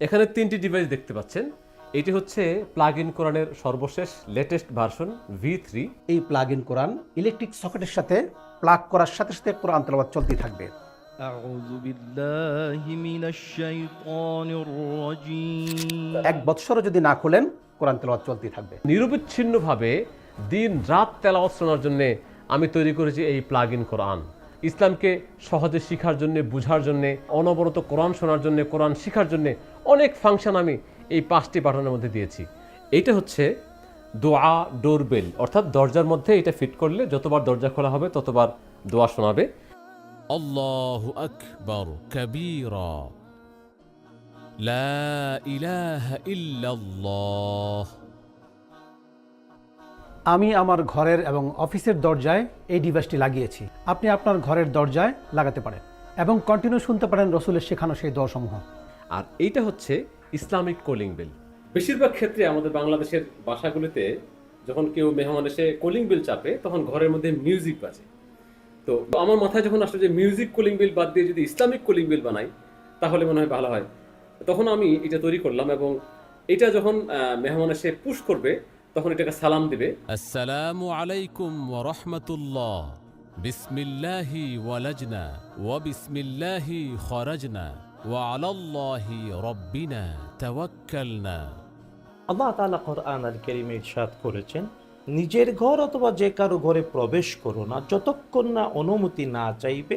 এখানে তিনটি ডিভাইস দেখতে পাচ্ছেন। এটি হচ্ছে প্লাগ ইন কোরআনের সর্বশেষ লেটেস্ট ভার্সন ভি থ্রি এই প্লাগ ইন কোরআন ইলেকট্রিক সকেটের সাথে প্লাগ করার সাথে সাথে কোরআন তেলাবাদ চলতেই থাকবে। এক বৎসরও যদি না খোলেন কোরআন তেলাওয়াত চলতেই থাকবে। নিরবিচ্ছিন্নভাবে দিন রাত তেলাওয়াত শোনার জন্য আমি তৈরি করেছি এই প্লাগ ইন কোরআন। ইসলামকে সহজে শিখার জন্যে, বুঝার জন্যে, অনবরত কোরআন শোনার জন্যে, কোরআন শিখার জন্যে অনেক ফাংশন আমি এই পাঁচটি পাঠানোর মধ্যে দিয়েছি। এইটা হচ্ছে দোয়া ডোরবেল, অর্থাৎ দরজার মধ্যে এটা ফিট করলে যতবার দরজা খোলা হবে ততবার দোয়া শোনাবে। আল্লাহ লা ইলাহা ইল্লাল্লাহ। আমি আমার ঘরের এবং অফিসের দরজায় এই ডিভাইসটি লাগিয়েছি। আপনি আপনার ঘরের দরজায় লাগাতে পারেন এবং কন্টিনিউ শুনতে পারেন রসুলের শেখানো সেই দোয়াসমূহ। আর এইটা হচ্ছে ইসলামিক কলিং বেল। বেশিরভাগ ক্ষেত্রে আমাদের বাংলাদেশের বাসাগুলিতে যখন কেউ মেহমান এসে কলিং বেল চাপে, তখন ঘরের মধ্যে মিউজিক বাজে। তো আমার মাথায় যখন আসলো যে মিউজিক কলিং বেল বাদ দিয়ে যদি ইসলামিক কলিং বেল বানাই, তাহলে মনে হয় ভালো হয়। তখন আমি এটা তৈরি করলাম এবং এটা যখন মেহমান এসে পুশ করবে তখন এটাকে সালাম দিবে। আসসালামু আলাইকুম ওয়া রাহমাতুল্লাহ। বিসমিল্লাহি ওয়ালাজনা ওয়া বিসমিল্লাহি খরাজনা ওয়া আলাল্লাহি তাওয়াক্কালনা। আল্লাহ তাআলা কারীমে ইরশাদ করেছেন নিজের ঘর অথবা যে কারও ঘরে প্রবেশ করো না যতক্ষণ না অনুমতি না চাইবে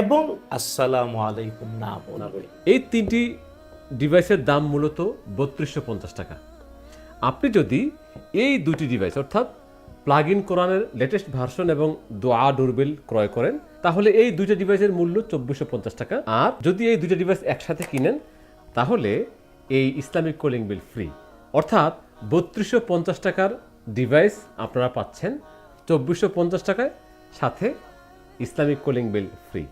এবং আসসালামু আলাইকুম না বলবে। এই তিনটি ডিভাইসের দাম মূলত বত্রিশশো পঞ্চাশ টাকা। আপনি যদি এই দুটি ডিভাইস অর্থাৎ প্লাগ ইন কোরআনের লেটেস্ট ভার্সন এবং দোয়া ডোরবেল ক্রয় করেন, তাহলে এই দুইটা ডিভাইসের মূল্য চব্বিশশো পঞ্চাশ টাকা। আর যদি এই দুইটা ডিভাইস একসাথে কিনেন, তাহলে এই ইসলামিক কলিং বিল ফ্রি অর্থাৎ বত্রিশশো পঞ্চাশ টাকার ডিভাইস আপনারা পাচ্ছেন, চব্বিশশো পঞ্চাশ টাকায় সাথে ইসলামিক কলিং বিল ফ্রি